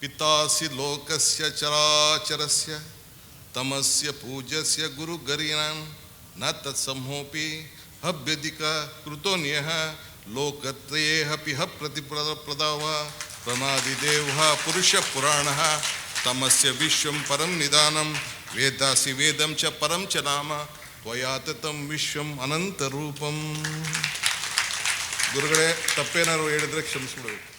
ಪಿತಾಸಿ ಲೋಕಸ್ಯ ಚರಾಚರಸ್ಯ, ತಮಸ್ಯ ಪೂಜಸ್ಯ ಗುರುಗರಿಣಾಂ ನ ತತ್ಸಮೋಪಿ ಹಭ್ಯಧಿಕ ಕೃತೋನ್ಯಃ ಲೋಕತ್ರಯೇಹಪಿ ಹ ಪ್ರತಿಪ್ರದ ಪ್ರದಾವ, ಪ್ರಮಾದಿದೇವ ಪುರುಷ ಪುರಾಣ, ತಮಸ್ಯ ವಿಶ್ವಂ ಪರಂ ನಿಧಾನಂ, ವೇದಾಸಿ ವೇದಂ ಚ ಪರಂ ಚ ನಾಮ, ತ್ವಯಾತತಂ ವಿಶ್ವಂ ಅನಂತರೂಪಂ. ಗುರುಗಳೇ, ತಪ್ಪೇನಾದ್ರು ಹೇಳಿದ್ರೆ ಕ್ಷಮಿಸ್ಬಿಡಬೇಕು.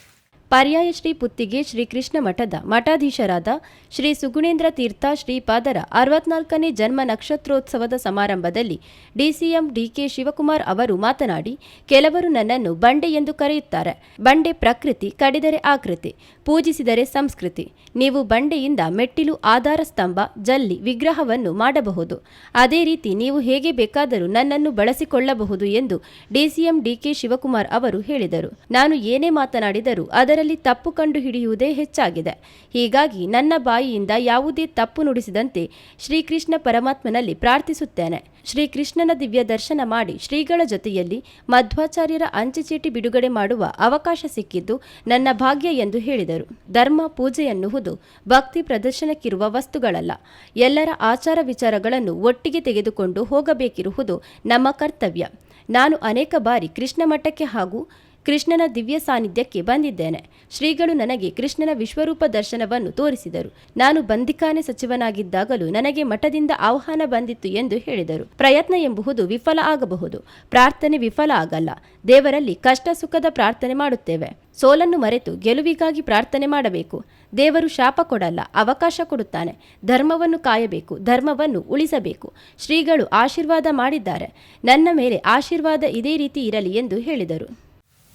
ಪರ್ಯಾಯ ಶ್ರೀ ಪುತ್ತಿಗೆ ಶ್ರೀ ಕೃಷ್ಣ ಮಠದ ಮಠಾಧೀಶರಾದ ಶ್ರೀ ಸುಗುಣೇಂದ್ರ ತೀರ್ಥ ಶ್ರೀಪಾದರ ಅರವತ್ನಾಲ್ಕನೇ ಜನ್ಮ ನಕ್ಷತ್ರೋತ್ಸವದ ಸಮಾರಂಭದಲ್ಲಿ ಡಿಸಿಎಂ ಡಿಕೆ ಶಿವಕುಮಾರ್ ಅವರು ಮಾತನಾಡಿ, ಕೆಲವರು ನನ್ನನ್ನು ಬಂಡೆ ಎಂದು ಕರೆಯುತ್ತಾರೆ. ಬಂಡೆ ಪ್ರಕೃತಿ ಕಡಿದರೆ ಆಕೃತಿ, ಪೂಜಿಸಿದರೆ ಸಂಸ್ಕೃತಿ. ನೀವು ಬಂಡೆಯಿಂದ ಮೆಟ್ಟಿಲು, ಆಧಾರ ಸ್ತಂಭ, ಜಲ್ಲಿ, ವಿಗ್ರಹವನ್ನು ಮಾಡಬಹುದು. ಅದೇ ರೀತಿ ನೀವು ಹೇಗೆ ಬೇಕಾದರೂ ನನ್ನನ್ನು ಬಳಸಿಕೊಳ್ಳಬಹುದು ಎಂದು ಡಿಸಿಎಂ ಡಿಕೆ ಶಿವಕುಮಾರ್ ಅವರು ಹೇಳಿದರು. ನಾನು ಏನೇ ಮಾತನಾಡಿದರೂ ಅದರಲ್ಲಿ ತಪ್ಪು ಕಂಡು ಹಿಡಿಯುವುದೇ ಹೆಚ್ಚಾಗಿದೆ. ಹೀಗಾಗಿ ನನ್ನ ಬಾಯಿಯಿಂದ ಯಾವುದೇ ತಪ್ಪು ನುಡಿಸಿದಂತೆ ಶ್ರೀಕೃಷ್ಣ ಪರಮಾತ್ಮನಲ್ಲಿ ಪ್ರಾರ್ಥಿಸುತ್ತೇನೆ. ಶ್ರೀಕೃಷ್ಣನ ದಿವ್ಯ ದರ್ಶನ ಮಾಡಿ ಶ್ರೀಗಳ ಜೊತೆಯಲ್ಲಿ ಮಧ್ವಾಚಾರ್ಯರ ಅಂಚೆಚೀಟಿ ಬಿಡುಗಡೆ ಮಾಡುವ ಅವಕಾಶ ಸಿಕ್ಕಿದ್ದು ನನ್ನ ಭಾಗ್ಯ ಎಂದು ಹೇಳಿದರು. ಧರ್ಮ ಪೂಜೆ ಎನ್ನುವುದು ಭಕ್ತಿ ಪ್ರದರ್ಶನಕ್ಕಿರುವ ವಸ್ತುಗಳಲ್ಲ. ಎಲ್ಲರ ಆಚಾರ ವಿಚಾರಗಳನ್ನು ಒಟ್ಟಿಗೆ ತೆಗೆದುಕೊಂಡು ಹೋಗಬೇಕಿರುವುದು ನಮ್ಮ ಕರ್ತವ್ಯ. ನಾನು ಅನೇಕ ಬಾರಿ ಕೃಷ್ಣ ಮಠಕ್ಕೆ ಹಾಗೂ ಕೃಷ್ಣನ ದಿವ್ಯ ಸಾನ್ನಿಧ್ಯಕ್ಕೆ ಬಂದಿದ್ದೇನೆ. ಶ್ರೀಗಳು ನನಗೆ ಕೃಷ್ಣನ ವಿಶ್ವರೂಪ ದರ್ಶನವನ್ನು ತೋರಿಸಿದರು. ನಾನು ಬಂದಿಖಾನೆ ಸಚಿವನಾಗಿದ್ದಾಗಲೂ ನನಗೆ ಮಠದಿಂದ ಆಹ್ವಾನ ಬಂದಿತ್ತು ಎಂದು ಹೇಳಿದರು. ಪ್ರಯತ್ನ ಎಂಬುದು ವಿಫಲ ಆಗಬಹುದು. ಪ್ರಾರ್ಥನೆ ವಿಫಲ ಆಗಲ್ಲ. ದೇವರಲ್ಲಿ ಕಷ್ಟ ಸುಖದ ಪ್ರಾರ್ಥನೆ ಮಾಡುತ್ತೇವೆ. ಸೋಲನ್ನು ಮರೆತು ಗೆಲುವಿಗಾಗಿ ಪ್ರಾರ್ಥನೆ ಮಾಡಬೇಕು. ದೇವರು ಶಾಪ ಕೊಡಲ್ಲ, ಅವಕಾಶ ಕೊಡುತ್ತಾನೆ. ಧರ್ಮವನ್ನು ಕಾಯಬೇಕು, ಧರ್ಮವನ್ನು ಉಳಿಸಬೇಕು. ಶ್ರೀಗಳು ಆಶೀರ್ವಾದ ಮಾಡಿದ್ದಾರೆ. ನನ್ನ ಮೇಲೆ ಆಶೀರ್ವಾದ ಇದೇ ರೀತಿ ಇರಲಿ ಎಂದು ಹೇಳಿದರು.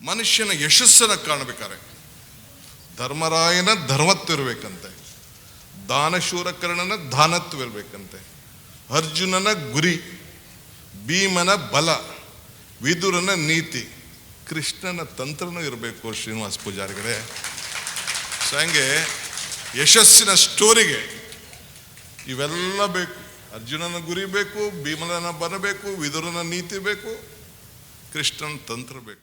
ಮನುಷ್ಯನ ಯಶಸ್ಸನ್ನು ಕಾಣಬೇಕಾರೆ. ಧರ್ಮರಾಯನ ಧರ್ಮತ್ವ ಇರಬೇಕಂತೆ ದಾನಶೂರ ಕರ್ಣನ ದಾನತ್ವ ಇರಬೇಕಂತೆ ಅರ್ಜುನನ ಗುರಿ, ಭೀಮನ ಬಲ, ವಿದುರನ ನೀತಿ, ಕೃಷ್ಣನ ತಂತ್ರನೂ ಇರಬೇಕು ಶ್ರೀನಿವಾಸ ಪೂಜಾರಿಗಳೇ. ಸೊ ಹಂಗೆ ಯಶಸ್ಸಿನ ಸ್ಟೋರಿಗೆ ಇವೆಲ್ಲ ಬೇಕು. ಅರ್ಜುನನ ಗುರಿ ಬೇಕು, ಭೀಮನ ಬರಬೇಕು ವಿದುರನ ನೀತಿ ಬೇಕು, ಕೃಷ್ಣನ ತಂತ್ರ ಬೇಕು.